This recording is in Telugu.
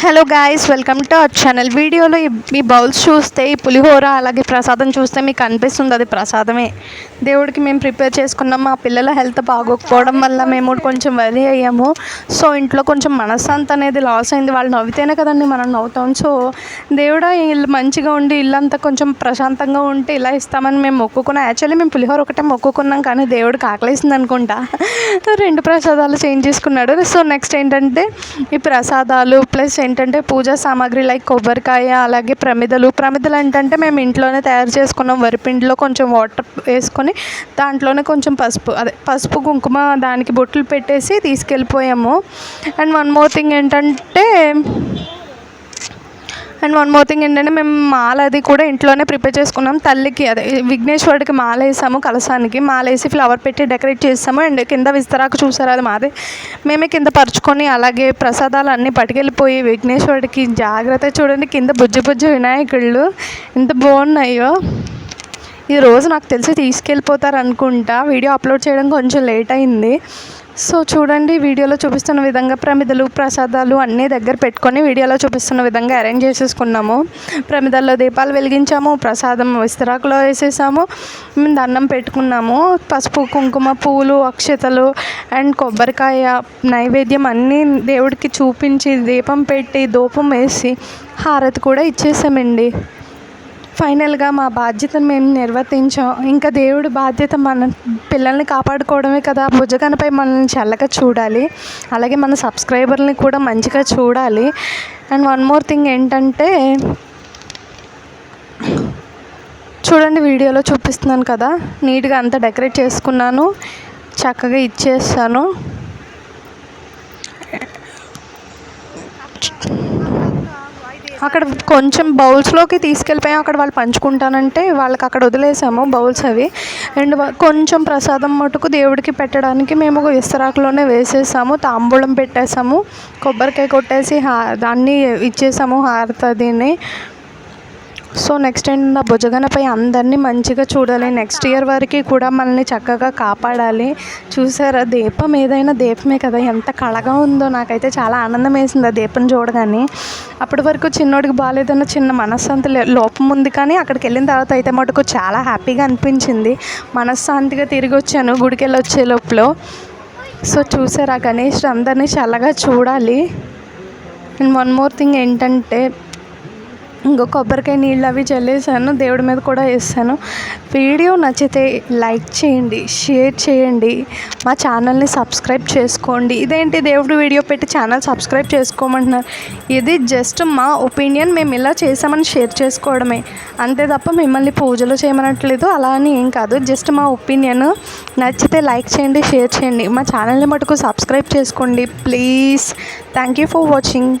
Hello guys welcome to our channel. వీడియోలో ఈ- బౌల్స్ చూస్తే ఈ పులిహోర అలాగే ప్రసాదం చూస్తే మీకు అనిపిస్తుంది అది ప్రసాదమే. దేవుడికి మేము ప్రిపేర్ చేసుకున్నాం మా పిల్లల హెల్త్ బాగోకపోవడం వల్ల మేము కొంచెం వరి అయ్యాము. సో ఇంట్లో కొంచెం మనశ్శాంతి అనేది లాస్ అయింది. వాళ్ళు నవ్వితేనే కదండి మనం నవ్వుతాం. సో దేవుడా ఇల్లు మంచిగా ఉండి ఇల్లంతా కొంచెం ప్రశాంతంగా ఉంటే ఇలా ఇస్తామని మేము మొక్కుకున్నాం. యాక్చువల్లీ మేము పులిహోర ఒకటే మొక్కుకున్నాం కానీ దేవుడికి ఆకలేసింది అనుకుంటా. రెండు ప్రసాదాలు చేంజ్ చేసుకున్నాడు. సో నెక్స్ట్ ఏంటంటే ఈ ప్రసాదాలు ప్లస్ ఏంటంటే పూజా సామాగ్రి లైక్ కొబ్బరికాయ అలాగే ప్రమిదలు. ప్రమిదలు ఏంటంటే మేము ఇంట్లోనే తయారు చేసుకున్నాం. వరిపిండిలో కొంచెం వాటర్ వేసుకొని దాంట్లోనే కొంచెం పసుపు అదే పసుపు కుంకుమ దానికి బొట్లు పెట్టేసి తీసుకెళ్ళిపోయాము. అండ్ వన్ మోర్ థింగ్ ఏంటంటే అండ్ వన్ మోర్ థింగ్ ఏంటంటే మేము మాల అది కూడా ఇంట్లోనే ప్రిపేర్ చేసుకున్నాం. తల్లికి అదే విఘ్నేశ్వరుడికి మాల వేసాము కలసానికి మాల వేసి ఫ్లవర్ పెట్టి డెకరేట్ చేసాము. అండ్ కింద విస్తరాకు చూసారు అది మాదే. మేమే కింద పరుచుకొని అలాగే ప్రసాదాలు అన్నీ పట్టుకెళ్ళిపోయి విఘ్నేశ్వరుడికి జాగ్రత్త చూడండి. కింద బుజ్జి బుజ్జి వినాయకుళ్ళు ఎంత బాగున్నాయో. ఈ రోజు నాకు తెలిసి తీసుకెళ్ళిపోతారు అనుకుంటా వీడియో అప్లోడ్ చేయడం కొంచెం లేట్ అయింది. సో చూడండి వీడియోలో చూపిస్తున్న విధంగా ప్రమిదలు ప్రసాదాలు అన్నీ దగ్గర పెట్టుకొని వీడియోలో చూపిస్తున్న విధంగా అరేంజ్ చేసేసుకున్నాము. ప్రమిదల్లో దీపాలు వెలిగించాము ప్రసాదం విస్తరాకులో వేసేసాము మేము దండం పెట్టుకున్నాము. పసుపు కుంకుమ పూలు అక్షతలు అండ్ కొబ్బరికాయ నైవేద్యం అన్నీ దేవుడికి చూపించి దీపం పెట్టి ధూపం వేసి హారతి కూడా ఇచ్చేసామండి. ఫైనల్గా మా బాధ్యతను మేము నిర్వర్తించాం. ఇంకా దేవుడి బాధ్యత మన పిల్లల్ని కాపాడుకోవడమే కదా. భుజగనపై మనల్ని చల్లగా చూడాలి. అలాగే మన సబ్స్క్రైబర్ని కూడా మంచిగా చూడాలి. అండ్ వన్ మోర్ థింగ్ ఏంటంటే చూడండి వీడియోలో చూపిస్తున్నాను కదా. నీట్గా అంతా డెకరేట్ చేసుకున్నాను. చక్కగా ఇచ్చేస్తాను అక్కడ కొంచెం బౌల్స్లోకి తీసుకెళ్ళిపోయాం. అక్కడ వాళ్ళు పంచుకుంటానంటే వాళ్ళకి అక్కడ వదిలేసాము బౌల్స్ అవి. అండ్ కొంచెం ప్రసాదం మటుకు దేవుడికి పెట్టడానికి మేము ఇస్తరాకులోనే వేసేసాము. తాంబూలం పెట్టేసాము. కొబ్బరికాయ కొట్టేసి హా దాన్ని ఇచ్చేసాము హారతదిని. సో నెక్స్ట్ ఏంటంటే నా భుజగనపై అందరినీ మంచిగా చూడాలి. నెక్స్ట్ ఇయర్ వరకు కూడా మనల్ని చక్కగా కాపాడాలి. చూసారా? దీపం ఏదైనా దీపమే కదా. ఎంత కళగా ఉందో నాకైతే చాలా ఆనందం వేసింది ఆ దీపం చూడగానే. అప్పటి వరకు చిన్నోడికి బాగాలేదన్న చిన్న మనశ్శాంతి లోపం ఉంది కానీ అక్కడికి వెళ్ళిన తర్వాత అయితే మటుకు చాలా హ్యాపీగా అనిపించింది. మనశ్శాంతిగా తిరిగి వచ్చాను గుడికి వెళ్ళి వచ్చే లోపల. సో చూసారా? గణేష్ అందరినీ చల్లగా చూడాలి. అండ్ వన్ మోర్ థింగ్ ఏంటంటే ఇంకో కొబ్బరికాయ నీళ్ళు అవి చల్లేసాను దేవుడి మీద కూడా వేసాను వీడియో నచ్చితే లైక్ చేయండి షేర్ చేయండి మా ఛానల్ని సబ్స్క్రైబ్ చేసుకోండి. ఇదేంటి దేవుడి వీడియో పెట్టి ఛానల్ సబ్స్క్రైబ్ చేసుకోమంటున్నారు? ఇది జస్ట్ మా ఒపీనియన్ మేము ఇలా చేసామని షేర్ చేసుకోవడమే. అంతే తప్ప మిమ్మల్ని పూజలు చేయమనట్లేదు అలా అని ఏం కాదు. జస్ట్ మా ఒపీనియన్. నచ్చితే లైక్ చేయండి షేర్ చేయండి. మా ఛానల్ని మటుకు సబ్స్క్రైబ్ చేసుకోండి please. Thank you for watching.